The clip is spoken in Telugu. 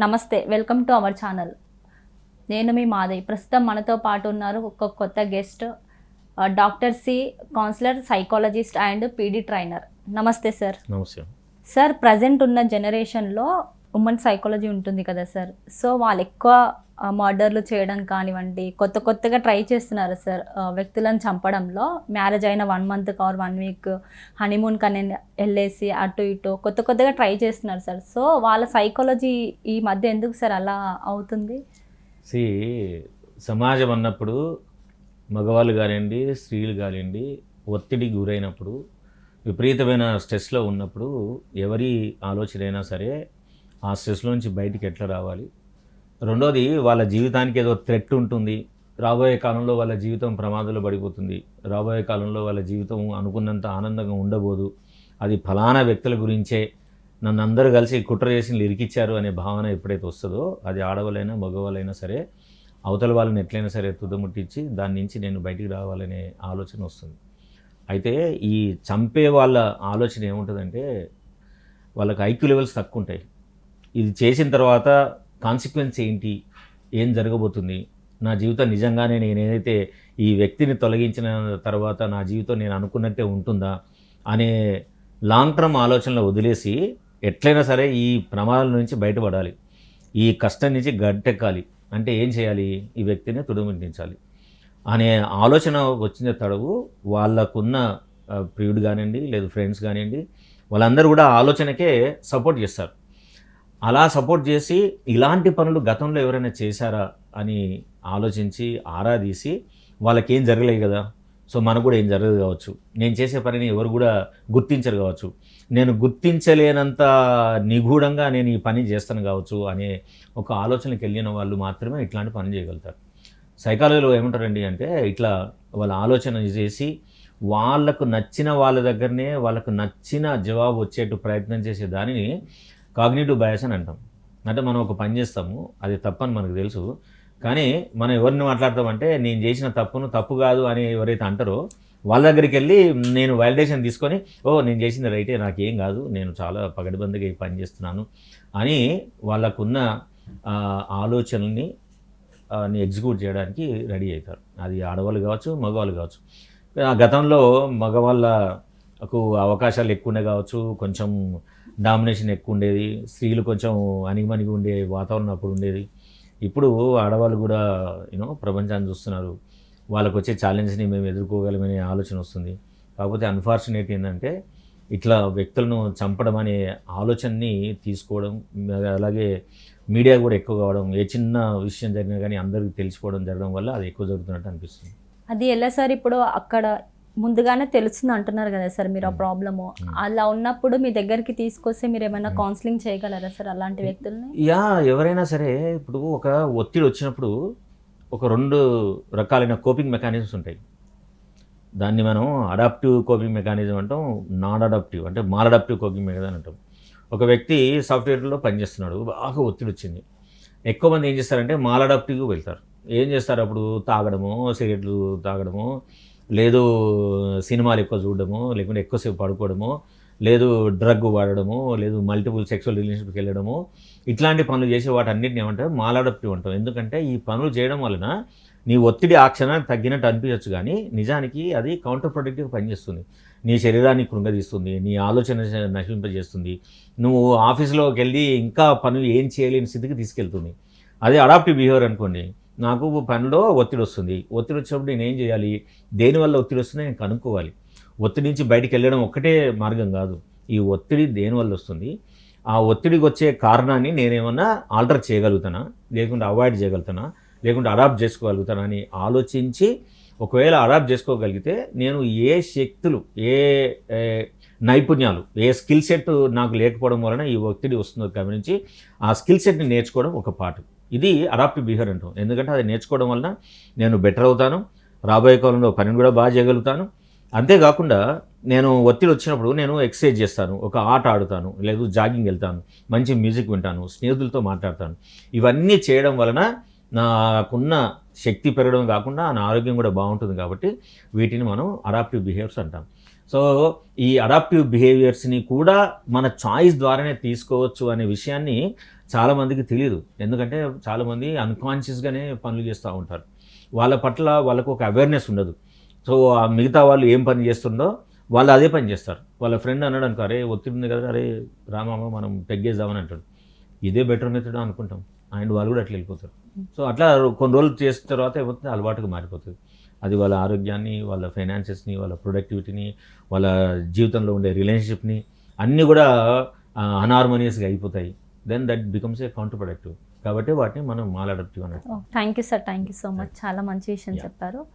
నమస్తే వెల్కమ్ టు అవర్ ఛానల్. నేను మీ మాధవి ప్రస్తుతం మనతో పాటు ఉన్నారు ఒక కొత్త guest doctor C counsellor psychologist and PD trainer. నమస్తే సార్. నమస్తే. సార్ ప్రజెంట్ ఉన్న జనరేషన్లో ఉమెన్ సైకాలజీ ఉంటుంది కదా సార్. సో వాళ్ళు ఎక్కువ మర్డర్లు చేయడం కానివ్వండి కొత్త కొత్తగా ట్రై చేస్తున్నారు సార్. వ్యక్తులను చంపడంలో మ్యారేజ్ అయిన one month or one week honeymoon కనే వెళ్ళేసి అటు ఇటు కొత్త కొత్తగా ట్రై చేస్తున్నారు సార్. సో వాళ్ళ సైకాలజీ ఈ మధ్య ఎందుకు సార్ అలా అవుతుంది? సి సమాజం అన్నప్పుడు మగవాళ్ళు కానివ్వండి స్త్రీలు కానివ్వండి ఒత్తిడికి గురైనప్పుడు విపరీతమైన స్ట్రెస్లో ఉన్నప్పుడు ఎవరి ఆలోచన అయినా సరే ఆ స్ట్రెస్లో నుంచి బయటికి ఎట్లా రావాలి? రెండోది వాళ్ళ జీవితానికి ఏదో థ్రెట్ ఉంటుంది. రాబోయే కాలంలో వాళ్ళ జీవితం ప్రమాదంలో పడిపోతుంది. రాబోయే కాలంలో వాళ్ళ జీవితం అనుకున్నంత ఆనందంగా ఉండబోదు. అది ఫలానా వ్యక్తుల గురించే. నన్ను అందరూ కలిసి కుట్ర చేసి ఇరికిచ్చారు అనే భావన ఎప్పుడైతే వస్తుందో అది ఆడవాళ్ళైనా మగవాళ్ళైనా సరే అవతల వాళ్ళని ఎట్లయినా సరే తుదముట్టించి దాని నుంచి నేను బయటికి రావాలనే ఆలోచన వస్తుంది. అయితే ఈ చంపే వాళ్ళ ఆలోచన ఏముంటుందంటే వాళ్ళకి ఐక్యూ లెవెల్స్ తక్కువ ఉంటాయి ఇది చేసిన తర్వాత కాన్సిక్వెన్స్ ఏంటి? ఏం జరగబోతుంది? నా జీవితం నిజంగానే నేను ఏదైతే ఈ వ్యక్తిని తొలగించిన తర్వాత నా జీవితం నేను అనుకున్నట్టే ఉంటుందా? అనే లాంగ్ టర్మ్ ఆలోచనలు వదిలేసి ఎట్లయినా సరే ఈ ప్రమాదాల నుంచి బయటపడాలి. ఈ కష్టం నుంచి గట్టెక్కాలి. అంటే ఏం చేయాలి? ఈ వ్యక్తిని తుడుముట్టించాలి అనే ఆలోచన వచ్చిన తడవు వాళ్ళకున్న ప్రియుడు కానివ్వండి లేదు ఫ్రెండ్స్ కానివ్వండి వాళ్ళందరూ కూడా ఆలోచనకే సపోర్ట్ చేస్తారు. అలా సపోర్ట్ చేసి ఇలాంటి పనులు గతంలో ఎవరైనా చేశారా అని ఆలోచించి ఆరాదీసి వాళ్ళకేం జరగలేదు కదా. సో మనకు కూడా ఏం జరగదు కావచ్చు. నేను చేసే పనిని ఎవరు కూడా గుర్తించరు కావచ్చు. నేను గుర్తించలేనంత నిగూఢంగా నేను ఈ పని చేస్తాను కావచ్చు అనే ఒక ఆలోచనకి వెళ్ళిన వాళ్ళు మాత్రమే ఇట్లాంటి పని చేయగలుగుతారు. సైకాలజీలో ఏమంటారండి అంటే ఇట్లా వాళ్ళ ఆలోచన చేసి వాళ్ళకు నచ్చిన వాళ్ళ దగ్గరనే వాళ్ళకు నచ్చిన జవాబు వచ్చేట్టు ప్రయత్నం చేసే దానిని కాగ్నేటివ్ బయాస్ అని అంటాం. అంటే మనం ఒక పని చేస్తాము అది తప్పని మనకు తెలుసు. కానీ మనం ఎవరిని మాట్లాడతామంటే నేను చేసిన తప్పును తప్పు కాదు అని ఎవరైతే అంటారో వాళ్ళ దగ్గరికి వెళ్ళి నేను వాలిడేషన్ తీసుకొని ఓ నేను చేసింది రైటే నాకేం కాదు నేను చాలా పగడిబందిగా ఈ పని చేస్తున్నాను అని వాళ్ళకున్న ఆలోచనల్ని ఎగ్జిక్యూట్ చేయడానికి రెడీ అవుతారు. అది ఆడవాళ్ళు కావచ్చు మగవాళ్ళు కావచ్చు. ఆ గతంలో మగవాళ్ళకు అవకాశాలు ఎక్కువ ఉండే కావచ్చు కొంచెం డామినేషన్ ఎక్కువ ఉండేది. స్త్రీలు కొంచెం అణిగిమణిగి ఉండే వాతావరణం అప్పుడు ఉండేది. ఇప్పుడు ఆడవాళ్ళు కూడా యూనో ప్రపంచాన్ని చూస్తున్నారు. వాళ్ళకు వచ్చే ఛాలెంజ్ని మేము ఎదుర్కోగలమనే ఆలోచన వస్తుంది. కాకపోతే అన్ఫార్చునేట్ ఏంటంటే ఇట్లా వ్యక్తులను చంపడం అనే ఆలోచనని తీసుకోవడం అలాగే మీడియా కూడా ఎక్కువ కావడం ఏ చిన్న విషయం జరిగినా కానీ అందరికీ తెలుసుకోవడం జరగడం వల్ల అది ఎక్కువ జరుగుతున్నట్టు అనిపిస్తుంది. అది ఎలా సార్ ఇప్పుడు అక్కడ ముందుగానే తెలుస్తుంది అంటున్నారు కదా సార్ మీరు ఆ ప్రాబ్లము. అలా ఉన్నప్పుడు మీ దగ్గరికి తీసుకొస్తే మీరు ఏమైనా కౌన్సిలింగ్ చేయగలరా సార్ అలాంటి వ్యక్తుల్ని? యా ఎవరైనా సరే ఇప్పుడు ఒక ఒత్తిడి వచ్చినప్పుడు ఒక రెండు రకాలైన కోపింగ్ మెకానిజమ్స్ ఉంటాయి. దాన్ని మనం అడాప్టివ్ కోపింగ్ మెకానిజం అంటాం నాన్ అడాప్టివ్ అంటే మాల్ అడాప్టివ్ కోపింగ్ మెకానిజం అంటాం. ఒక వ్యక్తి సాఫ్ట్వేర్లో పనిచేస్తున్నాడు బాగా ఒత్తిడి వచ్చింది. ఎక్కువ మంది ఏం చేస్తారంటే మాల్ అడాప్టివ్గా వెళ్తారు. ఏం చేస్తారు అప్పుడు? తాగడము సిగరెట్లు తాగడము లేదు సినిమాలు ఎక్కువ చూడడము లేకుంటే ఎక్కువసేపు పడుకోవడము లేదు డ్రగ్ వాడడము లేదు మల్టిపుల్ సెక్షువల్ రిలేషన్షిప్కి వెళ్ళడము ఇట్లాంటి పనులు చేసే వాటన్నిటిని ఏమంటారు? మాలాడప్టివ్ అంటాం. ఎందుకంటే ఈ పనులు చేయడం వలన నీ ఒత్తిడి ఆ క్షణానికి తగ్గినట్టు అనిపించవచ్చు కానీ నిజానికి అది కౌంటర్ ప్రొడక్టివ్ పనిచేస్తుంది నీ శరీరాన్ని కృంగదీస్తుంది నీ ఆలోచన నశింపజేస్తుంది. నువ్వు ఆఫీస్లోకి వెళ్ళి ఇంకా పనులు ఏం చేయలేని స్థితికి తీసుకెళ్తుంది. అదే అడాప్టివ్ బిహేవియర్ అనుకోండి. నాకు పనిలో ఒత్తిడి వస్తుంది. ఒత్తిడి వచ్చినప్పుడు నేను ఏం చేయాలి? దేనివల్ల ఒత్తిడి వస్తుందో నేను కనుక్కోవాలి. ఒత్తిడి నుంచి బయటికి వెళ్ళడం ఒక్కటే మార్గం కాదు. ఈ ఒత్తిడి దేనివల్ల వస్తుంది? ఆ ఒత్తిడికి వచ్చే కారణాన్ని నేనేమన్నా ఆల్టర్ చేయగలుగుతానా? లేకుంటే అవాయిడ్ చేయగలుగుతానా? లేకుంటే అడాప్ట్ చేసుకోగలుగుతానా అని ఆలోచించి ఒకవేళ అడాప్ట్ చేసుకోగలిగితే నేను ఏ శక్తులు ఏ నైపుణ్యాలు ఏ స్కిల్ సెట్ నాకు లేకపోవడం వలన ఈ ఒత్తిడి వస్తుందో గమనించి ఆ స్కిల్ సెట్ని నేర్చుకోవడం ఒక పాటు ఇది అడాప్టివ్ బిహేవియర్ అంటాం. ఎందుకంటే అది నేర్చుకోవడం వలన నేను బెటర్ అవుతాను రాబోయే కాలంలో పనిని కూడా బాగా చేయగలుగుతాను. అంతేకాకుండా నేను ఒత్తిడి వచ్చినప్పుడు నేను ఎక్సర్సైజ్ చేస్తాను ఒక ఆట ఆడుతాను లేదు జాగింగ్ వెళ్తాను మంచి మ్యూజిక్ వింటాను స్నేహితులతో మాట్లాడతాను. ఇవన్నీ చేయడం వలన నాకున్న శక్తి పెరగడం కాకుండా ఆయన ఆరోగ్యం కూడా బాగుంటుంది కాబట్టి వీటిని మనం అడాప్టివ్ బిహేవియర్స్ అంటాం. సో ఈ అడాప్టివ్ బిహేవియర్స్ని కూడా మన చాయిస్ ద్వారానే తీసుకోవచ్చు అనే విషయాన్ని చాలామందికి తెలియదు ఎందుకంటే చాలామంది అన్కాన్షియస్గానే పనులు చేస్తూ ఉంటారు. వాళ్ళ పట్ల వాళ్ళకు ఒక అవేర్నెస్ ఉండదు. సో ఆ మిగతా వాళ్ళు ఏం పని చేస్తుందో వాళ్ళు అదే పని చేస్తారు. వాళ్ళ ఫ్రెండ్ అన్నాడు అనుకో అరే ఒత్తిడి ఉంది కదా అరే రామామ మనం పెగ్గేద్దామని అంటాడు. ఇదే బెటర్ మెథడ్ అనుకుంటాం. అండ్ వాళ్ళు కూడా అట్లా వెళ్ళిపోతారు. సో అట్లా కొన్ని రోజులు చేసిన తర్వాత ఏమవుతుంది? అలవాటుగా మారిపోతుంది. అది వాళ్ళ ఆరోగ్యాన్ని వాళ్ళ ఫైనాన్సెస్ని వాళ్ళ ప్రొడక్టివిటీని వాళ్ళ జీవితంలో ఉండే రిలేషన్షిప్ని అన్నీ కూడా అనార్మోనియస్గా అయిపోతాయి. Then that becomes a counterproductive కాబట్టి వాటిని మనం మాల్ అడాప్టివ్ అన్నట్టు thank you sir thank you so much చాలా మంచి విషయం. చెప్పారు.